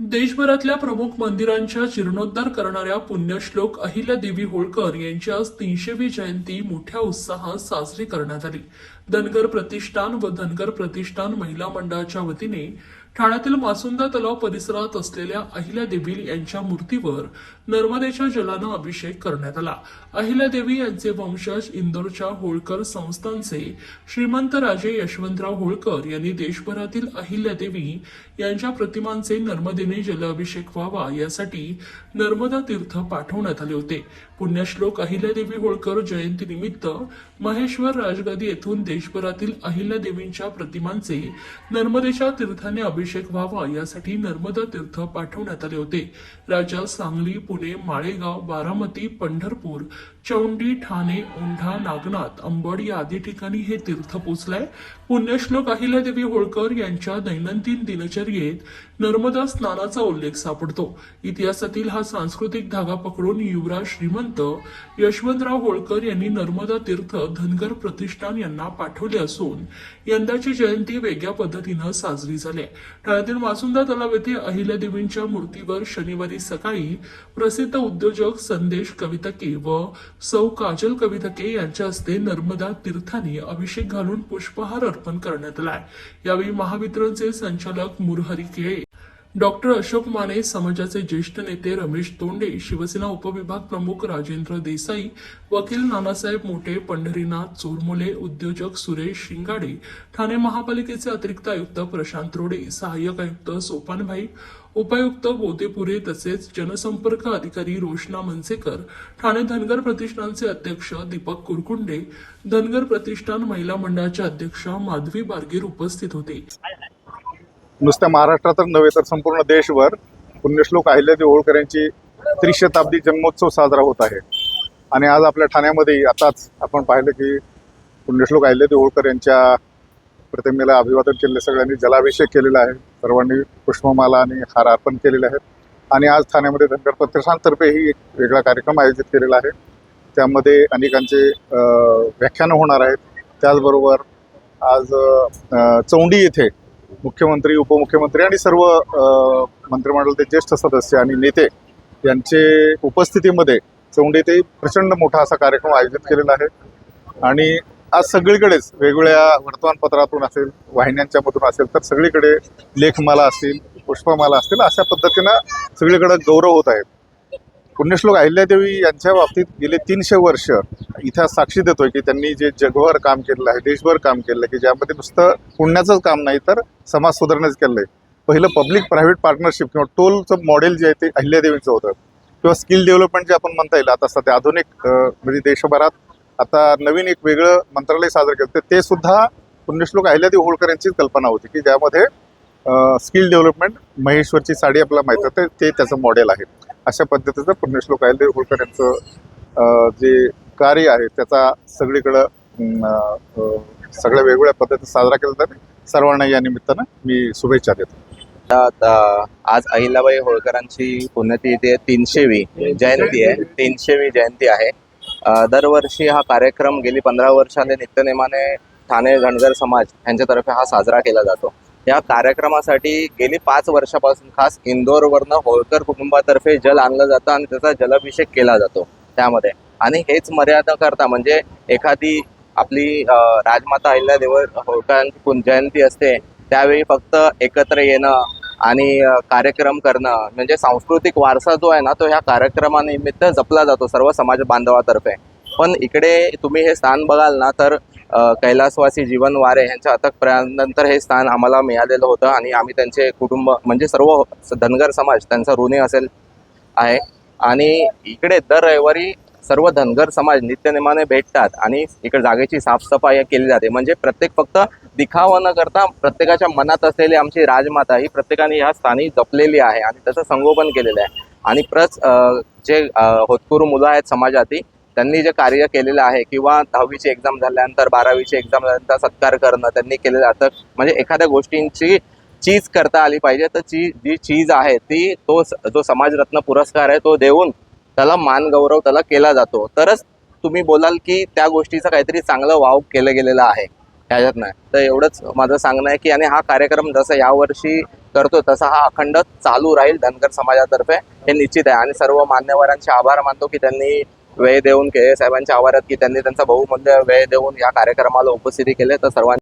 देशभरातल्या प्रमुख मंदिरांच्या जीर्णोद्धार करणाऱ्या पुण्यश्लोक अहिल्यादेवी होळकर यांची आज तीनशेवी जयंती मोठ्या उत्साहात साजरी करण्यात आली. धनगर प्रतिष्ठान व धनगर प्रतिष्ठान महिला मंडळाच्या वतीने ठाण्यातील मासुंदा तलाव परिसरात असलेल्या अहिल्या देवी यांच्या मूर्तीवर नर्मदेच्या जलानं अभिषेक करण्यात आला. अहिल्यादेवी यांचे वंशज इंदोरच्या होळकर संस्थांचे श्रीमंत राजे यशवंतराव होळकर यांनी देशभरातील अहिल्या देवी यांच्या प्रतिमांचे नर्मदेने जलाभिषेक व्हावा यासाठी नर्मदा तीर्थ पाठवण्यात आले होते. पुण्यश्लोक अहिल्यादेवी होळकर जयंतीनिमित्त महेश्वर राजगादी येथून देशभरातील अहिल्या देवींच्या प्रतिमांचे नर्मदेच्या तीर्थाने अभिषेक अभिषेक व्हावा यासाठी नर्मदा तीर्थ पाठवण्यात आले होते. राज्यात सांगली पुणे माळेगाव बारामती पंढरपूर चौंडी ठाणे औंढा नागनाथ अंबड या आदी ठिकाणी हे तीर्थ पोचलंय पुण्यश्लोक अहिल्यादेवी होळकर यांच्या दैनंदिन दिनचर्येत नर्मदा स्नानाचा उल्लेख सापडतो. इतिहासातील हा सांस्कृतिक धागा पकडून युवराज श्रीमंत यशवंतराव होळकर यांनी नर्मदा तीर्थ धनगर प्रतिष्ठान यांना पाठवले असून यंदाची जयंती वेगळ्या पद्धतीनं साजरी झाली ठाण्यातील मासुंदा तलाव येथे अहिल्यादेवींच्या मूर्तीवर शनिवारी सकाळी प्रसिद्ध उद्योजक संदेश कवितके व सौ काजल कवितके यांच्या हस्ते नर्मदा तीर्थाने अभिषेक घालून पुष्पहार अर्पण करण्यात आलाय. यावेळी महावितरणचे संचालक मुरहरी केळे डॉक्टर अशोक माने समाजाचे ज्येष्ठ नेते रमेश तोंडे शिवसेना उपविभाग प्रमुख राजेंद्र देसाई वकील नानासाहेब मोठे पंढरीनाथ चोरमुले उद्योजक सुरेश शिंगाडे ठाणे महापालिकेचे अतिरिक्त आयुक्त प्रशांत रोडे सहाय्यक आयुक्त सोपानभाई उपायुक्त बोतेपुरे तसेच जनसंपर्क अधिकारी रोशना मनसेकर ठाणे धनगर प्रतिष्ठानचे अध्यक्ष दीपक कुरकुंडे धनगर प्रतिष्ठान महिला मंडळाच्या अध्यक्षा माधवी बारगीर उपस्थित होते. नुसत्या महाराष्ट्रातच नव्हे तर संपूर्ण देशभर पुण्यश्लोक अहिल्यादेवी होळकर यांची त्रिशताब्दी जन्मोत्सव साजरा होत आहे. आणि आज आपल्या ठाण्यामध्ये आताच आपण पाहिलं की पुण्यश्लोक अहिल्यादेवी होळकर यांच्या प्रतिमेला अभिवादन केले सगळ्यांनी जलाभिषेक केलेला आहे. सर्वांनी पुष्पमाला आणि हार अर्पण केलेले आहेत. आणि आज ठाण्यामध्ये धनगर प्रतिष्ठानतर्फे ही एक वेगळा कार्यक्रम आयोजित केलेला आहे. त्यामध्ये अनेकांचे व्याख्यानं होणार आहेत. त्याचबरोबर आज चौंडी येथे मुख्यमंत्री उपमुख्यमंत्री आणि सर्व मंत्रिमंडळाचे ज्येष्ठ सदस्य आणि नेते यांचे उपस्थितीमध्ये चौंडीतही प्रचंड मोठा असा कार्यक्रम आयोजित केलेला आहे. आणि आज सगळीकडेच वेगवेगळ्या वर्तमानपत्रातून असेल वाहिन्यांच्या मधून असेल तर सगळीकडे लेखमाला असतील पुष्पमाला असतील अशा पद्धतीनं सगळीकडे गौरव होत आहेत. पुण्यश्लोक अहिल्यादेवी यांच्या बाबतीत गेले तीनशे वर्ष इतिहास साक्षी देतोय की त्यांनी जे जगभर काम केलेलं आहे देशभर काम केलेलं आहे की ज्यामध्ये नुसतं पुण्याचंच काम नाही तर समाज सुधारण्याचं केलं आहे पहिलं पब्लिक प्रायव्हेट पार्टनरशिप किंवा टोलचं मॉडेल जे आहे ते अहिल्यादेवींचं होतं. किंवा स्किल डेव्हलपमेंट जे आपण म्हणता येईल आता सध्या आधुनिक म्हणजे देशभरात आता नवीन एक वेगळं मंत्रालय साजरं केलं ते सुद्धा पुण्यश्लोक अहिल्यादेवी होळकर यांचीच कल्पना होती की ज्यामध्ये स्किल डेव्हलपमेंट महेश्वरची साडी आपल्याला माहीत आहे ते त्याचं मॉडेल आहे. अशा पद्धतीचं पुण्यश्लोक अहिल्यादेवी होळकर यांचं जे कार्य आहे त्याचा सगळीकडं सगळ्या वेगवेगळ्या पद्धतीत साजरा केला जाते. सर्वांना या निमित्तानं मी शुभेच्छा देतो. आज अहिल्याबाई होळकरांची पुण्यतिथी आहे तीनशेवी जयंती आहे. तीनशेवी जयंती आहे. दरवर्षी हा कार्यक्रम गेली पंधरा वर्षाने नित्यनेमाने ठाणे धनगर समाज यांच्यातर्फे हा साजरा केला जातो. या कार्यक्रमासाठी गेली पाच वर्षापासून खास इंदोरवरनं होळकर कुटुंबातर्फे जल आणलं जातं आणि त्याचा जलाभिषेक केला जातो त्यामध्ये. आणि हेच मर्यादा करता म्हणजे एखादी आपली राजमाता राजमाता अहिल्यादेव होळकरांची जयंती असते त्यावेळी फक्त एकत्र येणं आणि कार्यक्रम करणं म्हणजे सांस्कृतिक वारसा जो आहे ना तो ह्या कार्यक्रमानिमित्त जपला जातो सर्व समाज बांधवातर्फे. पण इकडे तुम्ही हे स्थान बघाल ना तर कैलासवासी जीवन वारे यांच्या अथक प्रयानंतर हे स्थान आम्हाला मिळालेलं होतं आणि आम्ही त्यांचे कुटुंब म्हणजे सर्व धनगर समाज त्यांचा ऋणी असेल आहे. आणि इकडे दर रविवारी सर्व धनगर समाज नित्यनेमाने भेटतात आणि इकडे जागेची साफसफाई केली जाते. म्हणजे प्रत्येक फक्त दिखावा न करता प्रत्येकाच्या मनात असलेली आमची राजमाता ही प्रत्येकाने ह्या स्थानी जपलेली आहे आणि त्याचं संगोपन केलेलं आहे. आणि प्रच जे होतकुरू मुलं आहेत समाजातील त्यांनी जे कार्य केलेलं आहे किंवा दहावीची एक्झाम झाल्यानंतर बारावीची एक्झाम झाल्यानंतर सत्कार करणं त्यांनी केलेलं असं म्हणजे एखाद्या गोष्टींची चीज करता आली पाहिजे तर ची जी चीज आहे ती तो जो समाजरत्न पुरस्कार आहे तो देऊन त्याला मान गौरव त्याला केला जातो. तरच तुम्ही बोलाल की त्या गोष्टीचं काहीतरी चांगलं वाव केलं गेलेलं आहे. ह्याच्यातनं. नाही तर एवढंच माझं सांगणं आहे की आणि हा कार्यक्रम जसं यावर्षी करतो तसा हा अखंड चालू राहील धनगर समाजातर्फे. हे निश्चित आहे. आणि सर्व मान्यवरांचे आभार मानतो की त्यांनी वेळ देऊन के साहेबांच्या आवारात की त्यांनी त्यांचा बहुमूल्य वेळ देऊन या कार्यक्रमाला उपस्थिती केले तर सर्वांनी